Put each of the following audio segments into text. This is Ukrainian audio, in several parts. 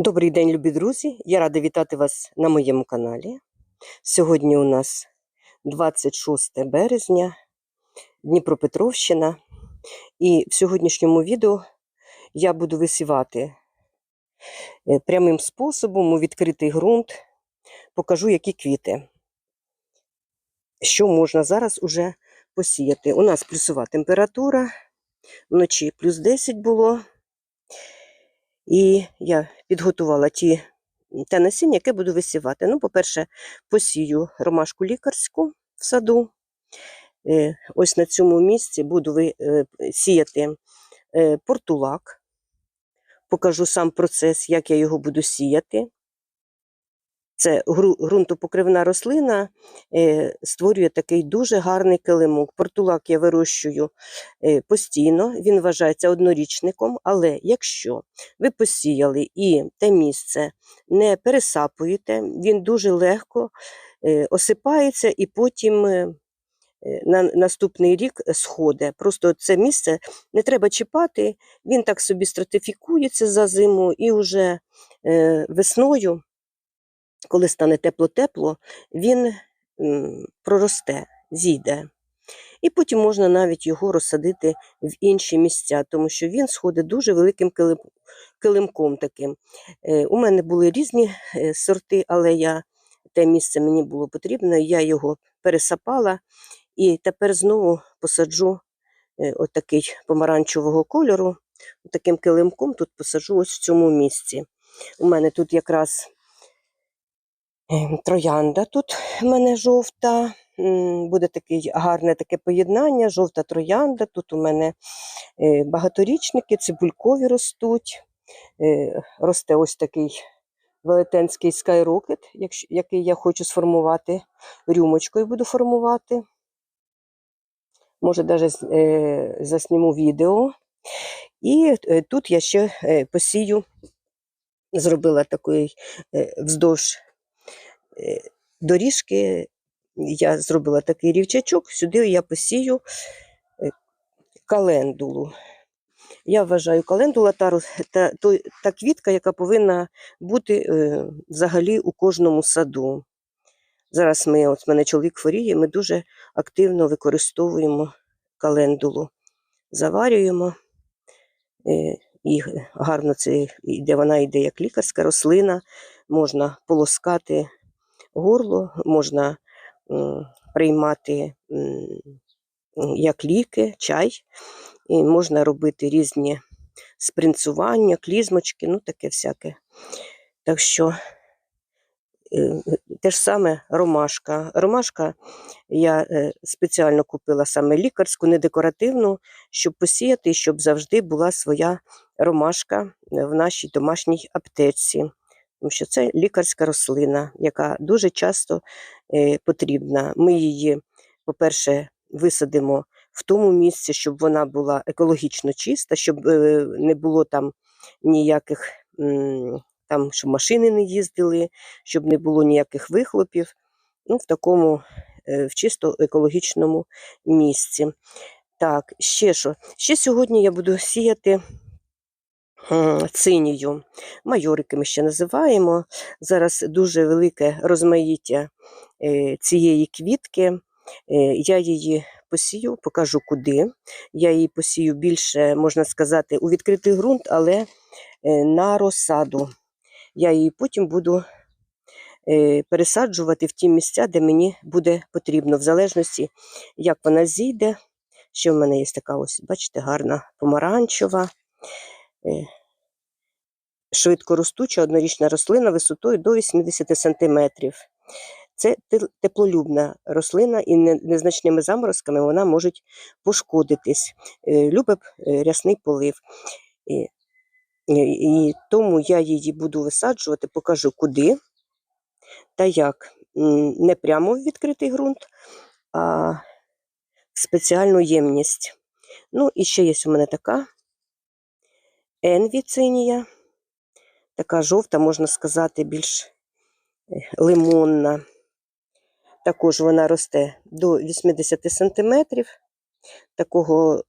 Добрий день, любі друзі! Я рада вітати вас на моєму каналі. Сьогодні у нас 26 березня, Дніпропетровщина. І в сьогоднішньому відео я буду висівати е, прямим способом у відкритий ґрунт. Покажу, які квіти. Що можна зараз уже посіяти. У нас плюсова температура, вночі плюс 10 було. І я підготувала ті, те насіння, яке буду висівати. Ну, по-перше, посію ромашку лікарську в саду. Е, Ось на цьому місці буду е, сіяти е, портулак. Покажу сам процес, як я його буду сіяти. Це ґрунтопокривна рослина е, створює такий дуже гарний килимок. Портулак я вирощую е, постійно, він вважається однорічником, але якщо ви посіяли і те місце не пересапуєте, він дуже легко е, осипається і потім на наступний рік сходить. Просто це місце не треба чіпати, він так собі стратифікується за зиму і вже весною, коли стане тепло-тепло, він проросте, зійде. І потім можна навіть його розсадити в інші місця, тому що він сходить дуже великим килимком таким. Е, у мене були різні е, сорти, але я те місце мені було потрібно, я його пересапала і тепер знову посаджу е, отакий помаранчевого кольору, таким килимком тут посаджу ось в цьому місці. У мене тут якраз троянда тут в мене жовта. Буде таке гарне таке поєднання, жовта троянда. Тут у мене е, багаторічники, цибулькові ростуть. Е, Росте ось такий велетенський скайрокет, який я хочу сформувати рюмочкою буду формувати. Може, навіть засніму відео. І е, тут я ще е, посію, зробила такий е, вздовж е, доріжки, я зробила такий рівчачок, сюди я посію е, календулу. Я вважаю, календула та, та, та квітка, яка повинна бути е, взагалі у кожному саду. Зараз ми, от мене чоловік хворіє, ми дуже активно використовуємо календулу, заварюємо. е, І гарно це йде, вона йде як лікарська рослина, можна полоскати горло, можна приймати як ліки, чай, і можна робити різні спринцування, клізмочки, ну таке всяке. Так що е, те ж саме ромашка. Ромашка я е, спеціально купила саме лікарську, не декоративну, щоб посіяти, щоб завжди була своя ромашка в нашій домашній аптеці. Тому що це лікарська рослина, яка дуже часто е, потрібна. Ми її, по-перше, висадимо в тому місці, щоб вона була екологічно чиста, щоб е, не було там ніяких там, щоб машини не їздили, щоб не було ніяких вихлопів. Ну, в такому е, в чисто екологічному місці. Так, ще що? Ще сьогодні я буду сіяти цинію. Майорики ми ще називаємо. Зараз дуже велике розмаїття е, цієї квітки. Е, Я її посію, покажу куди. Я її посію більше, можна сказати, у відкритий ґрунт, але е, на розсаду. Я її потім буду е, пересаджувати в ті місця, де мені буде потрібно, в залежності, як вона зійде. Ще в мене є така ось, бачите, гарна помаранчева, е, швидко ростуча однорічна рослина висотою до 80 см. Це теплолюбна рослина, і незначними заморозками вона може пошкодитись. Е, Любить е, рясний полив. І тому я її буду висаджувати, покажу куди та як. Не прямо в відкритий ґрунт, а в спеціальну ємність. Ну, і ще є у мене така енвіцинія, така жовта, можна сказати, більш е, лимонна. Також вона росте до 80 см, такого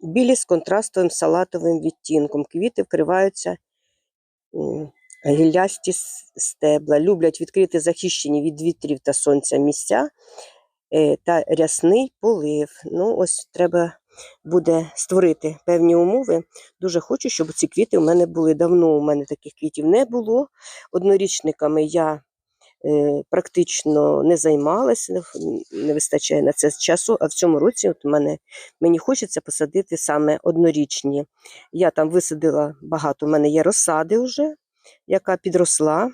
білі з контрастовим салатовим відтінком. Квіти вкриваються м, гіллясті стебла, люблять відкрити захищені від вітрів та сонця місця е, та рясний полив. Ну, ось треба буде створити певні умови. Дуже хочу, щоб ці квіти у мене були. Давно у мене таких квітів не було. Однорічниками я е, практично не займалася, не, вистачає на це часу. А в цьому році от мене, мені хочеться посадити саме однорічні. Я там висадила багато, у мене є розсади вже, яка підросла.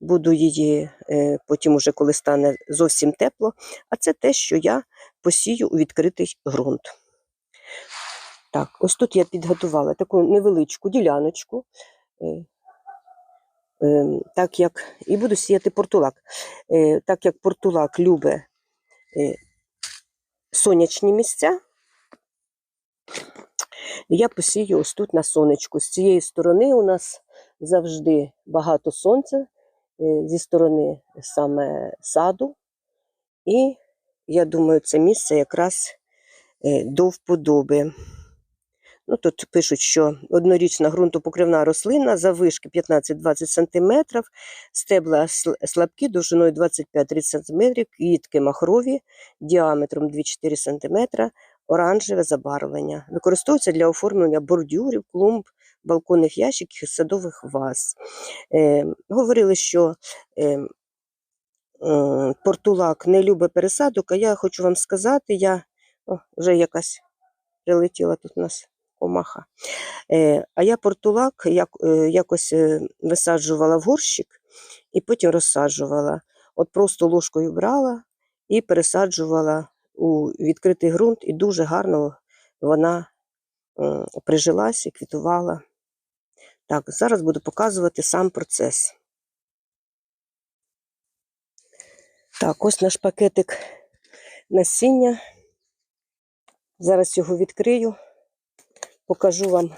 Буду її е, потім, уже коли стане зовсім тепло. А це те, що я посію у відкритий ґрунт. Так, ось тут я підготувала таку невеличку діляночку. е, е, Так як і буду сіяти портулак. Е, Так як портулак любить е, сонячні місця, я посію ось тут на сонечку. З цієї сторони у нас завжди багато сонця, зі сторони саме саду. І я думаю, це місце якраз до вподоби. Ну, тут пишуть, що однорічна ґрунтопокривна рослина заввишки 15-20 см, стебла слабкі довжиною 25-30 см, квітки махрові діаметром 2-4 см, оранжеве забарвлення. Використовується для оформлення бордюрів, клумб, балконних ящиків, садових ваз. Е, говорили, що е, е, портулак не любить пересадок, а я хочу вам сказати, я о, вже якась прилетіла тут у нас комаха. Е, а я портулак як, е, якось е, висаджувала в горщик і потім розсаджувала. От просто ложкою брала і пересаджувала у відкритий ґрунт, і дуже гарно вона прижилась і квітувала. Так, зараз буду показувати сам процес. Так, ось наш пакетик насіння. Зараз його відкрию, покажу вам.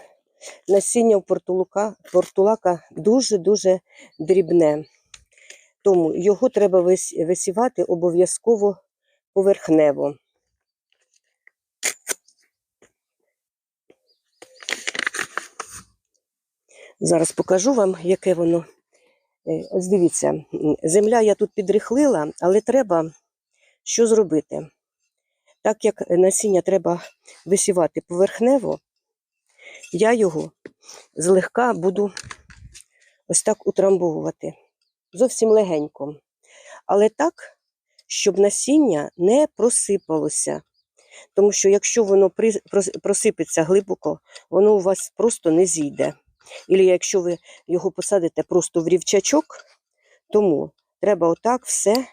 Насіння у портулака, портулака дуже-дуже дрібне. Тому його треба висівати обов'язково поверхнево. Зараз покажу вам, яке воно. Е, Ось дивіться, земля я тут підрихлила, але треба що зробити? Так як насіння треба висівати поверхнево, я його злегка буду ось так утрамбовувати. Зовсім легенько. Але так, щоб насіння не просипалося. Тому що якщо воно просипеться глибоко, воно у вас просто не зійде. Ілі якщо ви його посадите просто в рівчачок, тому треба отак все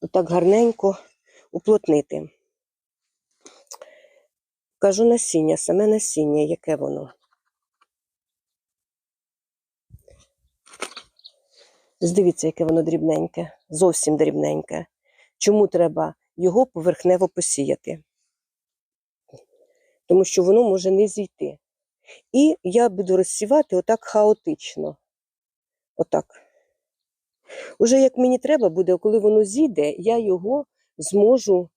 отак гарненько уплотнити. Кажу насіння, саме насіння, яке воно. Здивіться, яке воно дрібненьке, зовсім дрібненьке. Чому треба його поверхнево посіяти? Тому що воно може не зійти. І я буду розсівати отак хаотично. Отак. Уже як мені треба буде, коли воно зійде, я його зможу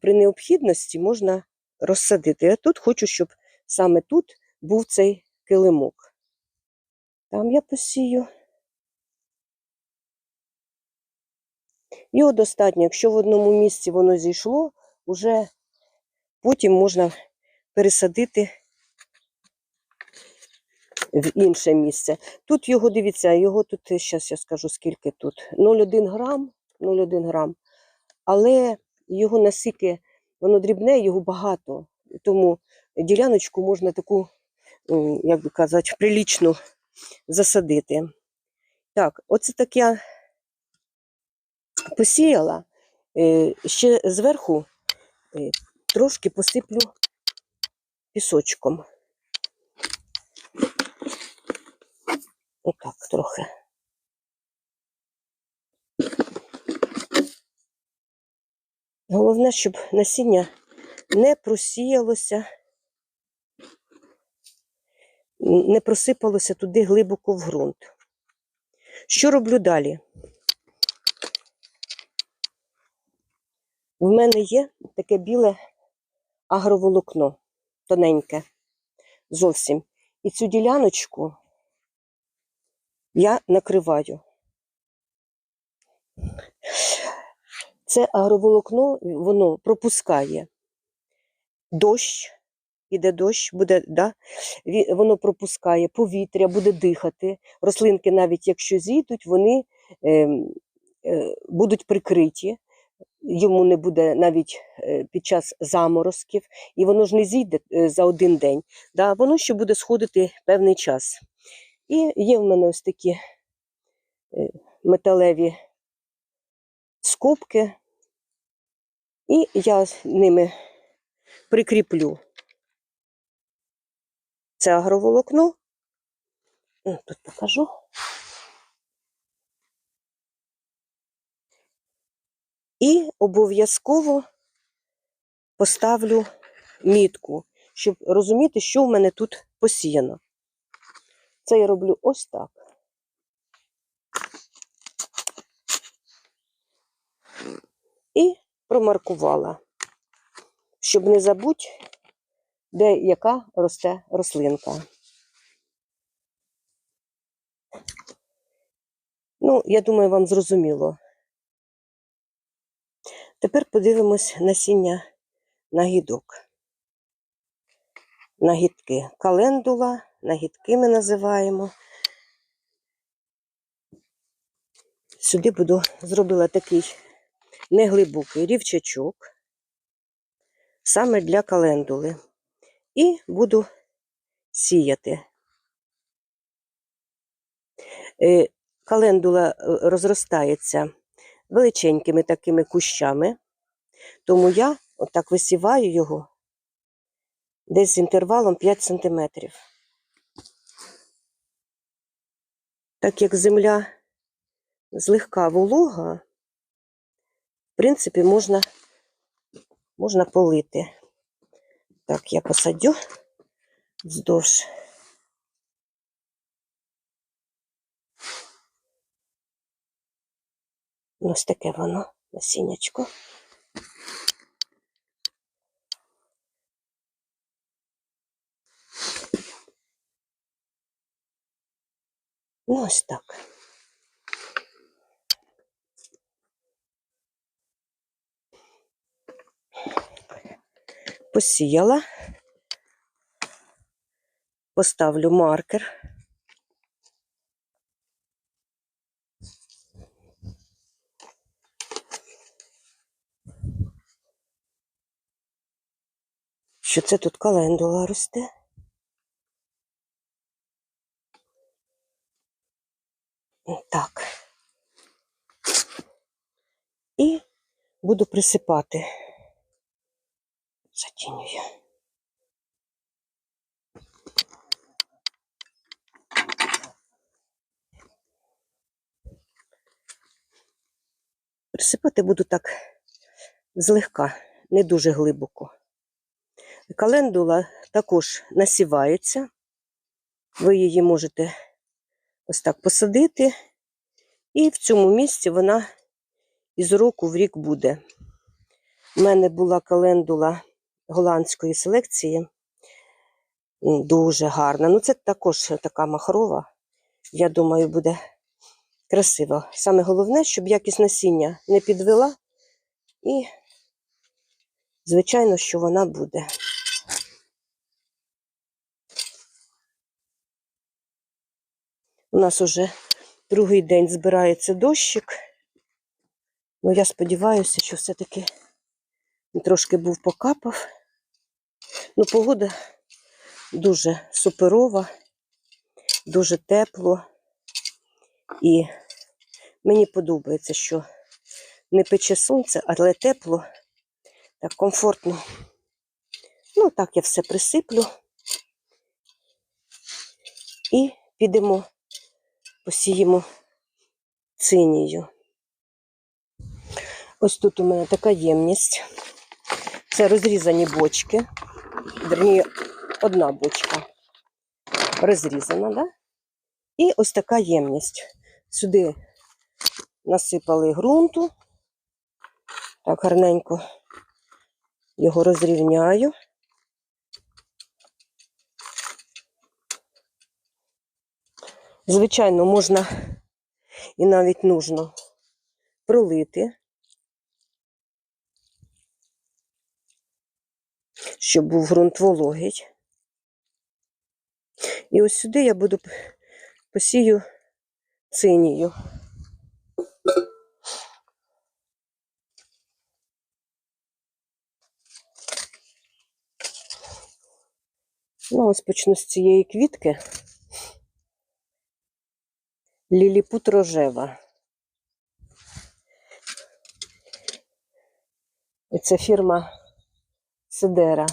при необхідності можна розсадити. Я тут хочу, щоб саме тут був цей килимок. Там я посію. Його достатньо, якщо в одному місці воно зійшло, уже потім можна пересадити в інше місце. Тут його, дивіться, його тут, зараз я скажу, скільки тут. 0,1 грам, 0,1 грам. Але його настільки, воно дрібне, його багато. Тому діляночку можна таку, як би казати, прилічну засадити. Так, оце так я посіяла. Е, Ще зверху е, трошки посиплю пісочком. Отак трохи. Головне, щоб насіння не просіялося, не просипалося туди глибоко в ґрунт. Що роблю далі? В мене є таке біле агроволокно, тоненьке, зовсім. І цю діляночку я накриваю. Це агроволокно, воно пропускає дощ, іде дощ, буде, да? воно пропускає повітря, буде дихати. Рослинки, навіть якщо зійдуть, вони ем, е, будуть прикриті. Йому не буде навіть е, під час заморозків, і воно ж не зійде е, за один день. Да? Воно ще буде сходити певний час. І є в мене ось такі е, металеві скобки, і я ними прикріплю це агроволокно. Тут покажу. І обов'язково поставлю мітку, щоб розуміти, що в мене тут посіяно. Це я роблю ось так. І промаркувала, щоб не забути, де яка росте рослинка. Ну, я думаю, вам зрозуміло. Тепер подивимось насіння нагідок. Нагідки календула, нагідки ми називаємо. Сюди буду зробила такий неглибокий рівчачок, саме для календули. І буду сіяти. Е, Календула е, розростається величенькими такими кущами, тому я отак висіваю його десь з інтервалом 5 см. Так як земля злегка волога, в принципі, можна, можна полити. Так, я посадю вздовж. Ось таке воно, насіннячко. Ну, ось так. Посіяла. Поставлю маркер. Що це тут календула росте? Так. І буду присипати. Затінюю. Присипати буду так злегка, не дуже глибоко. Календула також насівається. Ви її можете ось так посадити, і в цьому місці вона із року в рік буде. У мене була календула голландської селекції. Дуже гарна. Ну, це також така махрова. Я думаю, буде красиво. Саме головне, щоб якість насіння не підвела, і, звичайно, що вона буде. У нас уже другий день збирається дощик. Ну, я сподіваюся, що все-таки трошки був покапав. Ну, погода дуже суперова, дуже тепло. І мені подобається, що не пече сонце, але тепло, так комфортно. Ну, так я все присиплю. І підемо, посіємо цинію. Ось тут у мене така ємність. Це розрізані бочки. Верні, одна бочка розрізана, да? І ось така ємність. Сюди насипали ґрунту. Так, гарненько його розрівняю. Звичайно, можна і навіть нужно пролити, щоб був ґрунт вологий. І ось сюди я буду посію цинію. Ну, ось почну з цієї квітки. Ліліпут рожева. І це фірма Сидера.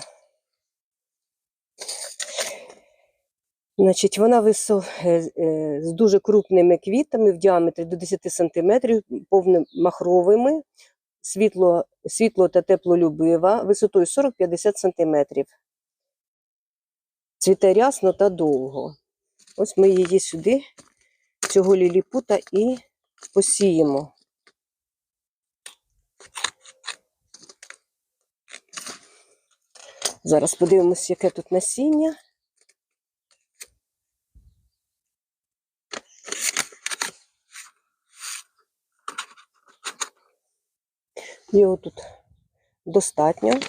Значить, вона висо... е, е, з дуже крупними квітами в діаметрі до 10 см, повними махровими, світло, світло та теплолюбива, висотою 40-50 см. Цвіте рясно та довго. Ось ми її сюди, цього ліліпута, і посіємо. Зараз подивимось, яке тут насіння. Його тут достатньо,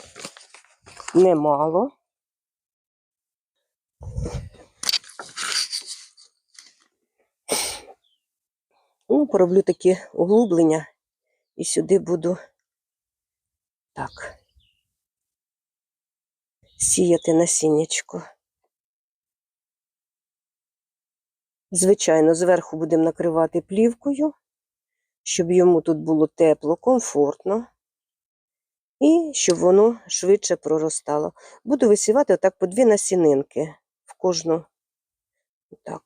немало. Ну, пороблю такі углублення і сюди буду так сіяти насіннячко. Звичайно, зверху будемо накривати плівкою, щоб йому тут було тепло, комфортно. І щоб воно швидше проростало. Буду висівати отак по дві насінинки в кожну. Так.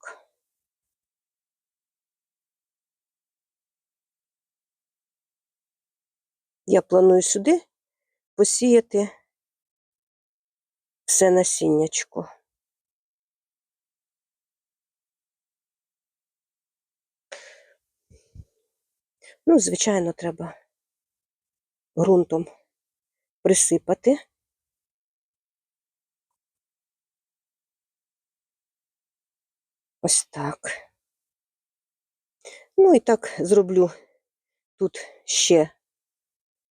Я планую сюди посіяти все насіннячко. Ну, звичайно, треба ґрунтом присипати. Ось так. Ну і так зроблю тут ще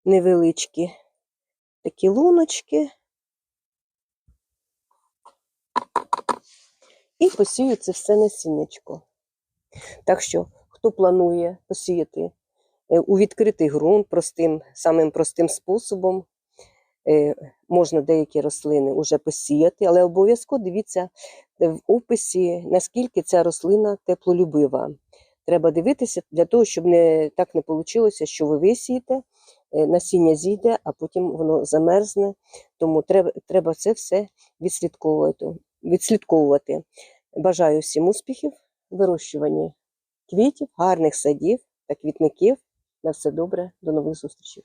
невеличкі такі луночки. І посію це все насіннячко. Так що, хто планує посіяти е, у відкритий ґрунт простим, самим простим способом, е, можна деякі рослини вже посіяти, але обов'язково дивіться е, в описі, наскільки ця рослина теплолюбива. Треба дивитися для того, щоб не так не вийшло, що ви висієте, насіння зійде, а потім воно замерзне. Тому треба, треба це все відслідковувати. Відслідковувати. Бажаю всім успіхів, вирощуванні квітів, гарних садів та квітників. На все добре, до нових зустрічей.